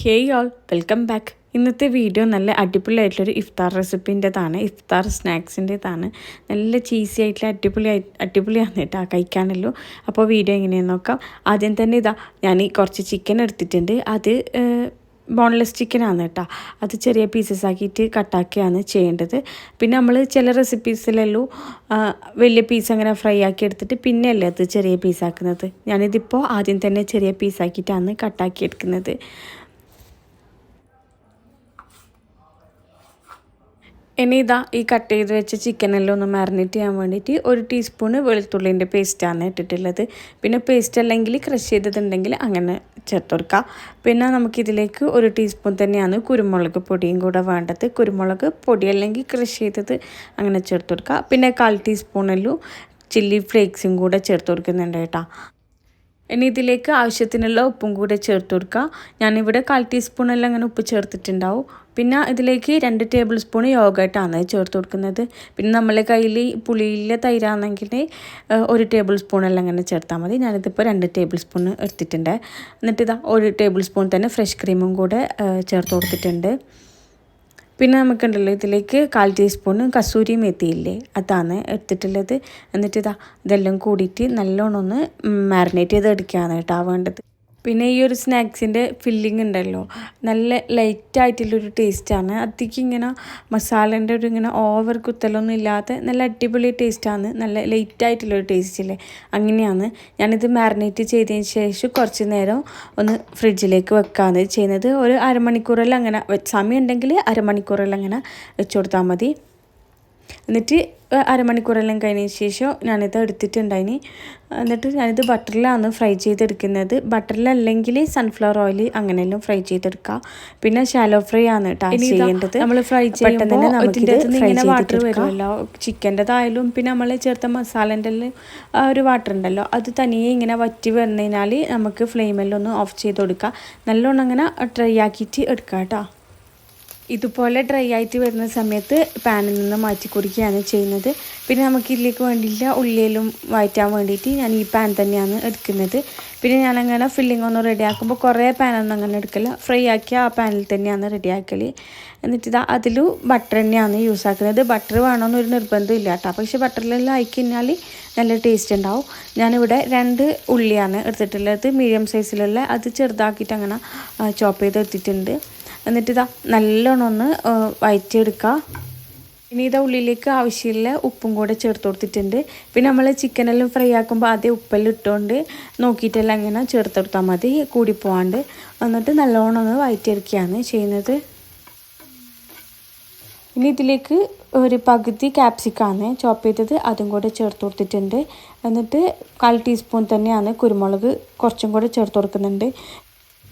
Hey all welcome back ഇന്നത്തെ video നല്ല അടിപൊളിയായിട്ടുള്ളൊരു ഇഫ്താർ റെസിപ്പിന്റെതാണ് ഇഫ്താർ സ്നാക്സിന്റെതാണ്. നല്ല ചീസി ആയിട്ടുള്ള അടിപൊളി അടിപൊളിയാണ് കേട്ടോ കഴിക്കാനല്ലോ. അപ്പോൾ വീഡിയോ എങ്ങനെയാണെന്ന് നോക്കാം. ആദ്യം തന്നെ ഇതാ ഞാൻ കുറച്ച് ചിക്കൻ എടുത്തിട്ടുണ്ട്. അത് ബോൺലെസ് ചിക്കനാണ് കേട്ടോ. അത് ചെറിയ പീസസ് ആക്കിയിട്ട് കട്ടാക്കിയാണ് ചെയ്യേണ്ടത്. പിന്നെ നമ്മൾ ചില റെസിപ്പീസിലല്ലോ വലിയ പീസ് അങ്ങനെ ഫ്രൈ ആക്കി എടുത്തിട്ട് പിന്നെയല്ലേ അത് ചെറിയ പീസാക്കുന്നത് ഞാനിതിപ്പോൾ ആദ്യം തന്നെ ചെറിയ പീസാക്കിയിട്ടാണ് കട്ടാക്കി എടുക്കുന്നത്. ഇനി ഇതാ ഈ കട്ട് ചെയ്ത് വെച്ച ചിക്കനെല്ലാം ഒന്ന് മാറിനേറ്റ് ചെയ്യാൻ വേണ്ടിയിട്ട് ഒരു ടീസ്പൂണ് വെളുത്തുള്ളിന്റെ പേസ്റ്റാണ് ഇട്ടിട്ടുള്ളത്. പിന്നെ പേസ്റ്റ് അല്ലെങ്കിൽ ക്രഷ് ചെയ്തിട്ടുണ്ടെങ്കിൽ അങ്ങനെ ചേർത്ത് കൊടുക്കുക പിന്നെ നമുക്കിതിലേക്ക് ഒരു ടീസ്പൂൺ തന്നെയാണ് കുരുമുളക് പൊടിയും കൂടെ വേണ്ടത്. കുരുമുളക് പൊടി അല്ലെങ്കിൽ ക്രഷ് ചെയ്തത് അങ്ങനെ ചേർത്ത് പിന്നെ കാൽ ടീസ്പൂണെല്ലാം ചില്ലി ഫ്ലേക്സും കൂടെ ചേർത്ത് കൊടുക്കുന്നുണ്ട് കേട്ടോ. ഇനി ഇതിലേക്ക് ആവശ്യത്തിനുള്ള ഉപ്പും കൂടെ ചേർത്ത് കൊടുക്കുക ഞാനിവിടെ കാൽ ടീസ്പൂണെല്ലാം അങ്ങനെ ഉപ്പ് ചേർത്തിട്ടുണ്ടാവും. പിന്നെ ഇതിലേക്ക് രണ്ട് ടേബിൾ സ്പൂൺ യോഗട്ടാണ് ചേർത്ത് കൊടുക്കുന്നത്. പിന്നെ നമ്മളെ കയ്യിൽ പുളിയിലെ തൈരാണെങ്കിൽ ഒരു ടേബിൾ സ്പൂണെല്ലാം അങ്ങനെ ചേർത്താൽ മതി. ഞാനിതിപ്പോൾ രണ്ട് ടേബിൾ സ്പൂൺ എടുത്തിട്ടുണ്ട്. എന്നിട്ട് ഇതാ ഒരു ടേബിൾ സ്പൂൺ തന്നെ ഫ്രഷ് ക്രീമും കൂടെ ചേർത്ത് കൊടുത്തിട്ടുണ്ട്. പിന്നെ നമുക്കുണ്ടല്ലോ ഇതിലേക്ക് കാൽ ടീസ്പൂണ് കസൂരി മെത്തിയില്ലേ അതാണ് എടുത്തിട്ടുള്ളത്. എന്നിട്ട് ഇതാ ഇതെല്ലാം കൂടിയിട്ട് നല്ലോണം ഒന്ന് മാരിനേറ്റ് ചെയ്ത് എടുക്കുകയാണ് കേട്ടോ വേണ്ടത്. പിന്നെ ഈ ഒരു സ്നാക്സിന്റെ ഫില്ലിംഗ് ഉണ്ടല്ലോ. നല്ല ലൈറ്റായിട്ടുള്ളൊരു ടേസ്റ്റാണ് അധികം ഇങ്ങനെ മസാലേന്റെ ഒരു ഇങ്ങനെ ഓവർ കുത്തലൊന്നും ഇല്ലാത്ത നല്ല അടിപൊളി ടേസ്റ്റാണ് നല്ല ലൈറ്റായിട്ടുള്ളൊരു ടേസ്റ്റ് ഇല്ലേ? അങ്ങനെയാണ്. ഞാനിത് മാരിനേറ്റ് ചെയ്തതിന് ശേഷം കുറച്ച് നേരം ഒന്ന് ഫ്രിഡ്ജിലേക്ക് വെക്കാമെന്ന് ചെയ്യുന്നത് ഒരു അരമണിക്കൂറെല്ലാം അങ്ങനെ സമയം ഉണ്ടെങ്കിൽ അരമണിക്കൂറെല്ലാം അങ്ങനെ വെച്ച് കൊടുത്താൽ മതി. എന്നിട്ട് അരമണിക്കൂറെല്ലാം കഴിഞ്ഞതിന് ശേഷം ഞാനിത് എടുത്തിട്ടുണ്ടായിനി. എന്നിട്ട് ഞാനിത് ബട്ടറിലാണ് ഫ്രൈ ചെയ്തെടുക്കുന്നത്. ബട്ടറിലല്ലെങ്കിൽ സൺഫ്ലവർ ഓയിൽ അങ്ങനെയെല്ലാം ഫ്രൈ ചെയ്തെടുക്കുക പിന്നെ ഷാലോ ഫ്രൈ ആണ് കേട്ടോ ചെയ്യേണ്ടത്. നമ്മൾ ഫ്രൈ ചെയ്യുമ്പോൾ ഇങ്ങനെ വാട്ടർ വരുമല്ലോ. ചിക്കന്റെതായാലും പിന്നെ നമ്മൾ ചേർത്ത മസാലേന്റെ ഒരു വാട്ടർ ഉണ്ടല്ലോ. അത് തനിയെ ഇങ്ങനെ വറ്റി വന്നതിനാൽ നമുക്ക് ഫ്ലെയിമെല്ലാം ഒന്ന് ഓഫ് ചെയ്ത് കൊടുക്കുക നല്ലോണം അങ്ങനെ ഡ്രൈ ആക്കിയിട്ട് എടുക്കാം കേട്ടോ ഇതുപോലെ ഡ്രൈ ആയിട്ട് വരുന്ന സമയത്ത് പാനിൽ നിന്ന് മാറ്റി കുറിക്കുകയാണ് ചെയ്യുന്നത്. പിന്നെ നമുക്ക് ഇതിലേക്ക് വേണ്ടിയില്ല ഉള്ളിയിലും വായിക്കാൻ വേണ്ടിയിട്ട് ഞാൻ ഈ പാൻ തന്നെയാണ് എടുക്കുന്നത്. പിന്നെ ഞാനങ്ങനെ ഫില്ലിംഗ് ഒന്ന് റെഡി ആക്കുമ്പോൾ കുറേ പാനൊന്നും അങ്ങനെ എടുക്കില്ല. ഫ്രൈ ആക്കി ആ പാനിൽ തന്നെയാണ് റെഡി ആക്കൽ എന്നിട്ട് ഇതാ അതിലും ബട്ടർ തന്നെയാണ് യൂസ് ആക്കുന്നത്. ബട്ടർ വേണമെന്നൊരു നിർബന്ധം ഇല്ല കേട്ടോ. പക്ഷേ ബട്ടറിലെല്ലാം ആയി കഴിഞ്ഞാൽ നല്ല ടേസ്റ്റ് ഉണ്ടാവും. ഞാനിവിടെ രണ്ട് ഉള്ളിയാണ് എടുത്തിട്ടുള്ളത്. മീഡിയം സൈസിലുള്ള അത് ചെറുതാക്കിയിട്ട് അങ്ങനെ ചോപ്പ് ചെയ്ത് എടുത്തിട്ടുണ്ട്. എന്നിട്ട് ഇതാ നല്ലോണം ഒന്ന് വയറ്റിയെടുക്കുക ഇനി ഇതാ ഉള്ളിലേക്ക് ആവശ്യമില്ല ഉപ്പും കൂടെ ചേർത്ത് കൊടുത്തിട്ടുണ്ട്. പിന്നെ നമ്മൾ ചിക്കനെല്ലാം ഫ്രൈ ആക്കുമ്പോൾ ആദ്യം ഉപ്പെല്ലാം ഇട്ടുകൊണ്ട് നോക്കിയിട്ടെല്ലാം ഇങ്ങനെ ചേർത്ത് കൊടുത്താൽ മതി കൂടി പോകാണ്ട് എന്നിട്ട് നല്ലോണം ഒന്ന് വയറ്റിയെടുക്കുകയാണ് ചെയ്യുന്നത്. ഇനി ഇതിലേക്ക് ഒരു പകുതി ക്യാപ്സിക്കാണ് ചോപ്പ് ചെയ്തത് അതും കൂടെ ചേർത്ത് കൊടുത്തിട്ടുണ്ട്. എന്നിട്ട് കാൽ ടീസ്പൂൺ തന്നെയാണ് കുരുമുളക് കുറച്ചും കൂടെ ചേർത്ത് കൊടുക്കുന്നുണ്ട്.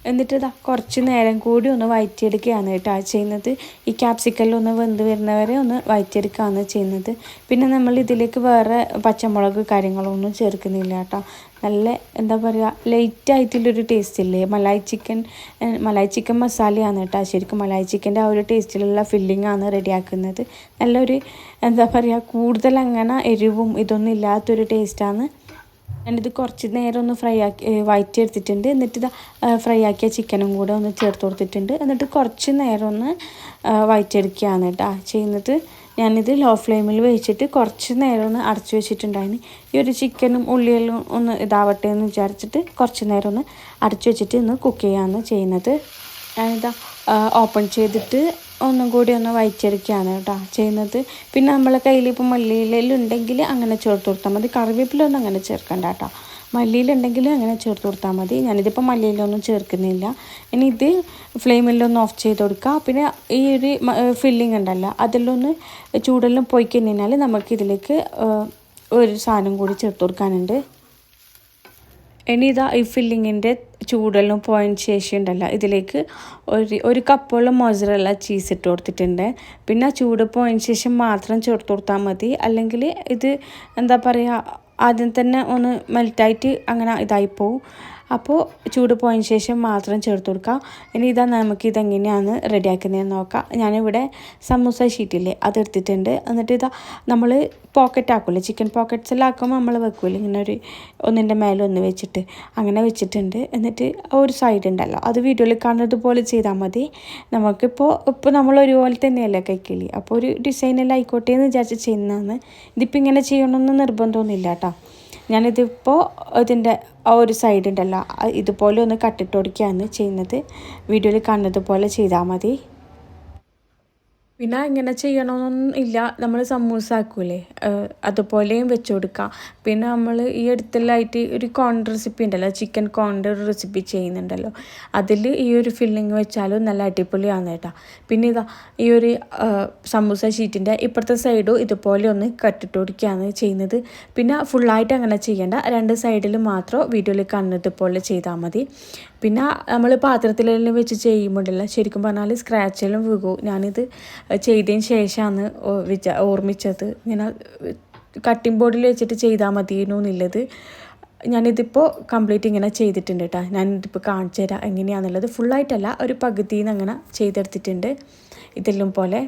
എന്നിട്ട് കുറച്ച് നേരം കൂടി ഒന്ന് വയറ്റിയെടുക്കുകയാണ് കേട്ടോ ചെയ്യുന്നത്. ഈ ക്യാപ്സിക്കലിൽ ഒന്ന് വെന്ത് വരുന്നവരെ ഒന്ന് വയറ്റിയെടുക്കുകയാണ് ചെയ്യുന്നത്. പിന്നെ നമ്മൾ ഇതിലേക്ക് വേറെ പച്ചമുളക് കാര്യങ്ങളൊന്നും ചേർക്കുന്നില്ല കേട്ടോ. നല്ല എന്താ പറയുക ലൈറ്റ് ആയിട്ടുള്ളൊരു ടേസ്റ്റ് ഇല്ലേ? മലായി ചിക്കൻ മലായി ചിക്കൻ മസാലയാണ് കേട്ടോ. ശരിക്കും മലായി ചിക്കന്റെ ആ ഒരു ടേസ്റ്റിലുള്ള ഫില്ലിംഗ് ആണ് റെഡിയാക്കുന്നത്. നല്ലൊരു എന്താ പറയുക കൂടുതൽ അങ്ങനെ എരിവും ഇതൊന്നും ഇല്ലാത്തൊരു ടേസ്റ്റാണ് ഞാനിത് കുറച്ച് നേരം ഒന്ന് ഫ്രൈ ആക്കി വയറ്റി എടുത്തിട്ടുണ്ട് എന്നിട്ട് ഇത് ഫ്രൈ ആക്കിയ ചിക്കനും കൂടെ ഒന്ന് ചേർത്ത് കൊടുത്തിട്ടുണ്ട്. എന്നിട്ട് കുറച്ച് നേരം ഒന്ന് വയറ്റിയെടുക്കുകയാണ് കേട്ടോ. ചെയ്യുന്നത് ഞാനിത് ലോ ഫ്ലെയിമിൽ വെച്ചിട്ട് കുറച്ച് നേരം ഒന്ന് അടച്ചു വെച്ചിട്ടുണ്ടായിരുന്നു ഈ ഒരു ചിക്കനും ഉള്ളിയെല്ലാം ഒന്ന് ഇതാവട്ടെ എന്ന് വിചാരിച്ചിട്ട് കുറച്ച് നേരം ഒന്ന് അടച്ചു വെച്ചിട്ട് ഒന്ന് കുക്ക് ചെയ്യുകയാണ് ചെയ്യുന്നത്. ഞാനിതാ ഓപ്പൺ ചെയ്തിട്ട് ഒന്നും കൂടി ഒന്ന് വയച്ചെടുക്കുകയാണ് കേട്ടോ ചെയ്യുന്നത്. പിന്നെ നമ്മളെ കയ്യിൽ ഇപ്പോൾ മല്ലിയിലെല്ലാം ഉണ്ടെങ്കിൽ അങ്ങനെ ചേർത്ത് കൊടുത്താൽ മതി. കറിവേപ്പിലൊന്നും അങ്ങനെ ചേർക്കണ്ട കേട്ടോ. മല്ലിയിലുണ്ടെങ്കിൽ അങ്ങനെ ചേർത്ത് കൊടുത്താൽ മതി. ഞാനിതിപ്പോൾ മല്ലിയിലൊന്നും ചേർക്കുന്നില്ല. ഇനി ഇത് ഫ്ലെയിമിലൊന്ന് ഓഫ് ചെയ്ത് കൊടുക്കുക. പിന്നെ ഈ ഒരു ഫില്ലിംഗ് ഉണ്ടല്ലോ അതിലൊന്ന് ചൂടെല്ലാം പോയി കഴിഞ്ഞാൽ നമുക്ക് ഇതിലേക്ക് ഒരു സാധനം കൂടി ചേർത്ത് കൊടുക്കാനുണ്ട്. ഇനി ഇതാ ഈ ഫില്ലിങ്ങിന്റെ ചൂടെല്ലാം പോയിന്റ് ശേഷി ഉണ്ടല്ല. ഇതിലേക്ക് ഒരു ഒരു കപ്പോളം മോസറല്ല ചീസ് ഇട്ട് കൊടുത്തിട്ടുണ്ട്. പിന്നെ ചൂട് പോയിന്റ് ശേഷം മാത്രം ചേർത്ത് കൊടുത്താൽ മതി. അല്ലെങ്കിൽ ഇത് എന്താ പറയുക ആദ്യം തന്നെ ഒന്ന് മെൽറ്റായിട്ട് അങ്ങനെ ഇതായിപ്പോവും അപ്പോൾ ചൂട് പോയതിന് ശേഷം മാത്രം ചേർത്ത് കൊടുക്കാം. ഇനി ഇതാ നമുക്ക് ഇതെങ്ങനെയാണ് റെഡിയാക്കുന്നതെന്ന് നോക്കാം. ഞാനിവിടെ സമൂസ ഷീറ്റില്ലേ അതെടുത്തിട്ടുണ്ട് എന്നിട്ട് ഇതാ നമ്മൾ പോക്കറ്റ് ആക്കുമല്ലോ ചിക്കൻ പോക്കറ്റ്സ് പോക്കറ്റ്സിലാക്കുമ്പോൾ നമ്മൾ വെക്കില്ല ഇങ്ങനെ ഒരു ഒന്നിന്റെ മേലെ ഒന്ന് വെച്ചിട്ട്. അങ്ങനെ വെച്ചിട്ടുണ്ട്. എന്നിട്ട് ഒരു സൈഡ് ഉണ്ടല്ലോ അത് വീഡിയോയിൽ കാണുന്നത് പോലെ ചെയ്താൽ മതി. നമുക്കിപ്പോൾ ഇപ്പോൾ നമ്മൾ ഒരുപോലെ തന്നെയല്ലേ കൈക്കിളി അപ്പോൾ ഒരു ഡിസൈനെല്ലാം ആയിക്കോട്ടെ എന്ന് വിചാരിച്ച് ചെയ്യുന്നതാണ്. ഇതിപ്പോൾ ഇങ്ങനെ ചെയ്യണമെന്ന് നിർബന്ധമൊന്നുമില്ല കേട്ടോ. ഞാനിതിപ്പോൾ ഇതിന്റെ ആ ഒരു സൈഡ് ഉണ്ടല്ലോ ഇതുപോലെ ഒന്ന് കട്ടിട്ട് കൊടുക്കുകയാണ് ചെയ്യുന്നത്. വീഡിയോയിൽ കാണുന്നത് പോലെ ചെയ്താൽ മതി. പിന്നെ എങ്ങനെ ചെയ്യണമെന്നൊന്നും ഇല്ല. നമ്മൾ സമൂസ ആക്കൂലേ? അതുപോലെയും വെച്ച് കൊടുക്കുക പിന്നെ നമ്മൾ ഈ അടുത്തെല്ലാമായിട്ട് ഒരു കോൺ റെസിപ്പി ഉണ്ടല്ലോ ചിക്കൻ കോണിന്റെ ഒരു റെസിപ്പി ചെയ്യുന്നുണ്ടല്ലോ. അതിൽ ഈ ഒരു ഫില്ലിങ് വെച്ചാലും നല്ല അടിപൊളിയാണ് കേട്ടോ. പിന്നെ ഇതാ ഈ ഒരു സമൂസ ഷീറ്റിന്റെ ഇപ്പുറത്തെ സൈഡും ഇതുപോലെ ഒന്ന് കട്ടിട്ട് കൊടുക്കുകയാണ് ചെയ്യുന്നത്. പിന്നെ ഫുള്ളായിട്ട് അങ്ങനെ ചെയ്യേണ്ട. രണ്ട് സൈഡിൽ മാത്രം വീഡിയോയിൽ കാണുന്നത് പോലെ ചെയ്താൽ മതി. പിന്നെ നമ്മൾ പാത്രത്തിലെല്ലാം വെച്ച് ചെയ്യുമ്പോഴല്ല ശരിക്കും പറഞ്ഞാൽ സ്ക്രാച്ചെല്ലാം വീകും. ഞാനിത് ചെയ്തതിന് ശേഷമാണ് വിചാ ഓർമ്മിച്ചത്. ഇങ്ങനെ കട്ടിംഗ് ബോർഡിൽ വെച്ചിട്ട് ചെയ്താൽ മതിയെന്നു എന്നുള്ളത്. ഞാനിതിപ്പോൾ കംപ്ലീറ്റ് ഇങ്ങനെ ചെയ്തിട്ടുണ്ട് കേട്ടോ ഞാനിതിപ്പോൾ കാണിച്ചു തരാം എങ്ങനെയാണെന്നുള്ളത് ഫുള്ളായിട്ടല്ല ഒരു പകുതിയിൽ നിന്ന് അങ്ങനെ ചെയ്തെടുത്തിട്ടുണ്ട്. ഇതെല്ലാം പോലെ.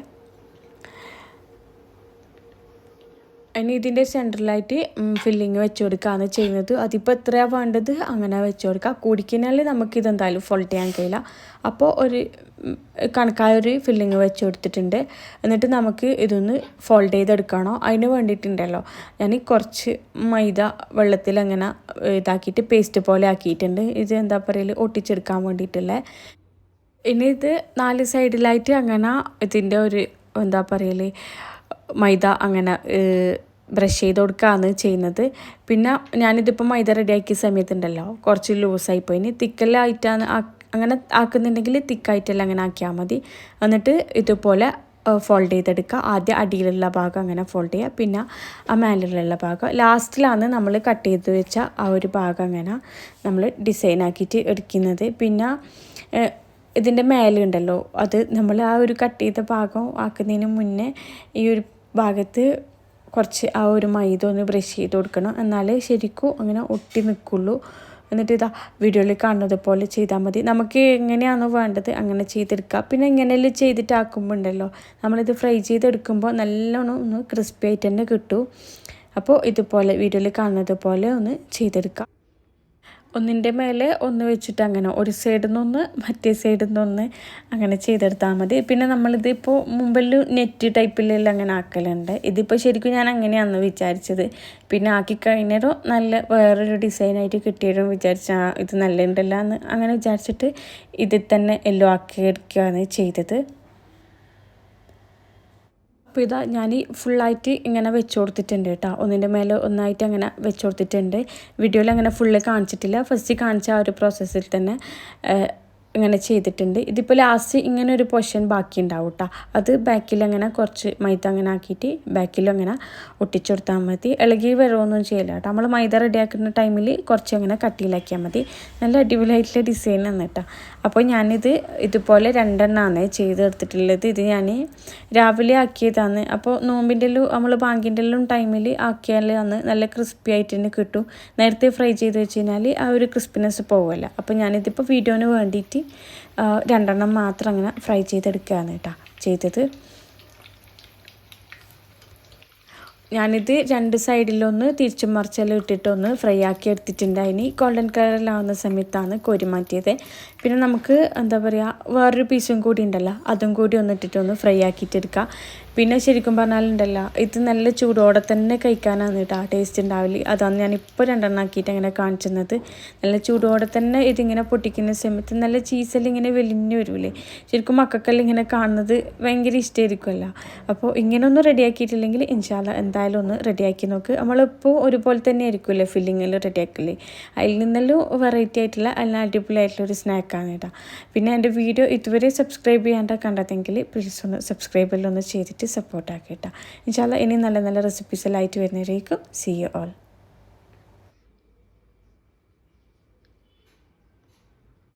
ഇനി ഇതിന്റെ സെന്ററിലായിട്ട് ഫില്ലിങ് വെച്ച് കൊടുക്കുകയാണ് ചെയ്യുന്നത്. അതിപ്പോൾ എത്രയാണ് വേണ്ടത്? അങ്ങനെ വെച്ച് കൊടുക്കുക കൂടിക്കഴിഞ്ഞാൽ നമുക്കിതെന്തായാലും ഫോൾട്ട് ചെയ്യാൻ കഴിയില്ല. അപ്പോൾ ഒരു കണക്കായ ഒരു ഫില്ലിങ് വെച്ച് കൊടുത്തിട്ടുണ്ട് എന്നിട്ട് നമുക്ക് ഇതൊന്ന് ഫോൾഡ് ചെയ്തെടുക്കണോ. അതിന് വേണ്ടിയിട്ടുണ്ടല്ലോ. ഞാൻ കുറച്ച് മൈദ വെള്ളത്തിൽ അങ്ങനെ ഇതാക്കിയിട്ട് പേസ്റ്റ് പോലെ ആക്കിയിട്ടുണ്ട്. ഇത് എന്താ പറയുക ഒട്ടിച്ചെടുക്കാൻ വേണ്ടിയിട്ടുള്ള. ഇനി ഇത് നാല് സൈഡിലായിട്ട് അങ്ങനെ ഇതിന്റെ ഒരു എന്താ പറയൽ? മൈദ അങ്ങനെ ബ്രഷ് ചെയ്ത് കൊടുക്കുകയാണ് ചെയ്യുന്നത്. പിന്നെ ഞാനിതിപ്പോൾ മൈദ റെഡിയാക്കിയ സമയത്തുണ്ടല്ലോ കുറച്ച് ലൂസായിപ്പോയി ഇനി തിക്കലായിട്ടാണ് അങ്ങനെ ആക്കുന്നുണ്ടെങ്കിൽ തിക്കായിട്ടെല്ലാം അങ്ങനെ ആക്കിയാൽ മതി. എന്നിട്ട് ഇതുപോലെ ഫോൾഡ് ചെയ്തെടുക്കുക. ആദ്യം അടിയിലുള്ള ഭാഗം അങ്ങനെ ഫോൾഡ് ചെയ്യുക. പിന്നെ ആ മേലിലുള്ള ഭാഗം. ലാസ്റ്റിലാണ് നമ്മൾ കട്ട് ചെയ്ത് വെച്ച ആ ഒരു ഭാഗം അങ്ങനെ നമ്മൾ ഡിസൈൻ ആക്കിയിട്ട് എടുക്കുന്നത്. പിന്നെ ഇതിന്റെ മേലുണ്ടല്ലോ. അത് നമ്മൾ ആ ഒരു കട്ട് ചെയ്ത ഭാഗം ആക്കുന്നതിന് മുന്നേ ഈ ഒരു ഭാഗത്ത് കുറച്ച് ആ ഒരു മൈദ ഒന്ന് ബ്രഷ് ചെയ്ത് കൊടുക്കണം. എന്നാലേ ശരിക്കും അങ്ങനെ ഒട്ടി നിൽക്കുള്ളൂ എന്നിട്ട് ഇതാ വീഡിയോയിൽ കാണുന്നത് പോലെ ചെയ്താൽ മതി. നമുക്ക് എങ്ങനെയാണോ വേണ്ടത് അങ്ങനെ ചെയ്തെടുക്കുക പിന്നെ ഇങ്ങനെയെല്ലാം ചെയ്തിട്ടാക്കുമ്പോൾ ഉണ്ടല്ലോ നമ്മളിത് ഫ്രൈ ചെയ്തെടുക്കുമ്പോൾ നല്ലോണം ഒന്ന് ക്രിസ്പി ആയിട്ട് തന്നെ കിട്ടും. അപ്പോൾ ഇതുപോലെ വീഡിയോയിൽ കാണുന്നത് പോലെ ഒന്ന് ചെയ്തെടുക്കാം. ഒന്നിന്റെ മേലെ ഒന്ന് വെച്ചിട്ട് അങ്ങനെ ഒരു സൈഡിൽ നിന്നൊന്ന് മറ്റേ സൈഡിൽ നിന്നൊന്ന് അങ്ങനെ ചെയ്തെടുത്താൽ മതി. പിന്നെ നമ്മളിത് ഇപ്പോൾ മുമ്പിൽ നെറ്റ് ടൈപ്പിലെല്ലാം അങ്ങനെ ആക്കലുണ്ട്. ഇതിപ്പോൾ ശരിക്കും ഞാൻ അങ്ങനെയാണെന്ന് വിചാരിച്ചത്. പിന്നെ ആക്കി കഴിഞ്ഞാലും നല്ല വേറൊരു ഡിസൈനായിട്ട് കിട്ടിയാലും വിചാരിച്ച ഇത് നല്ല എന്ന് അങ്ങനെ വിചാരിച്ചിട്ട് ഇതിൽ തന്നെ എല്ലോ ആക്കി എടുക്കുകയാണ് ചെയ്തത്. അപ്പോൾ ഇതാ ഞാൻ ഫുള്ളായിട്ട് ഇങ്ങനെ വെച്ച് കൊടുത്തിട്ടുണ്ട് കേട്ടോ. ഒന്നിന്റെ മേലെ ഒന്നായിട്ട് അങ്ങനെ വെച്ച് കൊടുത്തിട്ടുണ്ട് വീഡിയോയിൽ അങ്ങനെ ഫുള്ള് കാണിച്ചിട്ടില്ല. ഫസ്റ്റ് കാണിച്ച ആ ഒരു പ്രോസസ്സിൽ തന്നെ ഇങ്ങനെ ചെയ്തിട്ടുണ്ട്. ഇതിപ്പോൾ ലാസ്റ്റ് ഇങ്ങനെ ഒരു പൊഷൻ ബാക്കി ഉണ്ടാവും കേട്ടോ അത് ബാക്കിൽ അങ്ങനെ കുറച്ച് മൈദ അങ്ങനെ ആക്കിയിട്ട് ബാക്കിലും അങ്ങനെ ഒട്ടിച്ചു കൊടുത്താൽ മതി. ഇളകി വരുമൊന്നും ചെയ്യില്ല കേട്ടോ നമ്മൾ മൈദ റെഡിയാക്കുന്ന ടൈമിൽ കുറച്ച് അങ്ങനെ കട്ടിയിലാക്കിയാൽ മതി. നല്ല അടിപൊളിയായിട്ടുള്ള ഡിസൈൻ ആണ് കേട്ടോ അപ്പോൾ ഞാനിത് ഇതുപോലെ രണ്ടെണ്ണമാണ് ചെയ്തെടുത്തിട്ടുള്ളത് ഇത് ഞാൻ രാവിലെ ആക്കിയതാണ്. അപ്പോൾ നോമ്പിന്റെ നമ്മൾ ബാങ്കിന്റെ ടൈമിൽ ആക്കിയാൽ അന്ന് നല്ല ക്രിസ്പി ആയിട്ട് തന്നെ കിട്ടും. നേരത്തെ ഫ്രൈ ചെയ്ത് വെച്ച് കഴിഞ്ഞാൽ ആ ഒരു ക്രിസ്പിനെസ് പോവില്ല. അപ്പോൾ ഞാനിതിപ്പോൾ വീഡിയോന് വേണ്ടിയിട്ട് രണ്ടെണ്ണം മാത്രം അങ്ങനെ ഫ്രൈ ചെയ്തെടുക്കുകയാണ് കേട്ടോ. ചെയ്തത്. ഞാനിത് രണ്ട് സൈഡിലൊന്ന് തിരിച്ചും മറിച്ചെല്ലാം ഇട്ടിട്ടൊന്ന് ഫ്രൈ ആക്കി എടുത്തിട്ടുണ്ട്. അതിന് ഗോൾഡൻ കളറിലാവുന്ന സമയത്താണ് കോരി മാറ്റിയത്. പിന്നെ നമുക്ക് എന്താ പറയുക വേറൊരു പീസും കൂടി ഉണ്ടല്ലോ അതും കൂടി ഒന്ന് ഇട്ടിട്ടൊന്ന് ഫ്രൈ ആക്കിയിട്ടെടുക്കുക പിന്നെ ശരിക്കും പറഞ്ഞാലുണ്ടല്ലോ ഇത് നല്ല ചൂടോടെ തന്നെ കഴിക്കാനാണ് കേട്ടോ ടേസ്റ്റ് ഉണ്ടാവില്ല അതാണ് ഞാൻ ഞാനിപ്പോൾ രണ്ടെണ്ണം ആക്കിയിട്ട് അങ്ങനെ കാണിച്ചത് നല്ല ചൂടോടെ തന്നെ ഇതിങ്ങനെ പൊട്ടിക്കുന്ന സമയത്ത് നല്ല ചീസെല്ലാം ഇങ്ങനെ വെലിഞ്ഞു വരൂലേ. ശരിക്കും മക്കൾക്കെല്ലാം ഇങ്ങനെ കാണുന്നത് ഭയങ്കര ഇഷ്ടമായിരിക്കുമല്ലോ അപ്പോൾ ഇങ്ങനെ ഒന്നും റെഡിയാക്കിയിട്ടില്ലെങ്കിൽ ഇൻഷാല്ല എന്തായാലും ഒന്ന് റെഡിയാക്കി നോക്ക്. നമ്മളിപ്പോൾ ഒരുപോലെ തന്നെ ആയിരിക്കുമല്ലേ ഫില്ലിങ്ങിൽ റെഡിയാക്കില്ലേ അതിൽ നിന്നെല്ലാം വെറൈറ്റി ആയിട്ടുള്ള അല്ല അടിപൊളിയായിട്ടുള്ള ഒരു സ്നാക്കാണ് കേട്ടോ. പിന്നെ എന്റെ വീഡിയോ ഇതുവരെ സബ്സ്ക്രൈബ് ചെയ്യാണ്ട കണ്ടതെങ്കിൽ പ്ലീസ് ഒന്ന് സബ്സ്ക്രൈബിലൊന്ന് ചെയ്തിട്ട് സപ്പോർട്ടാക്കി കേട്ടോ ഇൻഷാല്ല ഇനി നല്ല നല്ല റെസിപ്പീസ് ആയിട്ട് വരുന്നവരേക്കും സി യു ഓൾ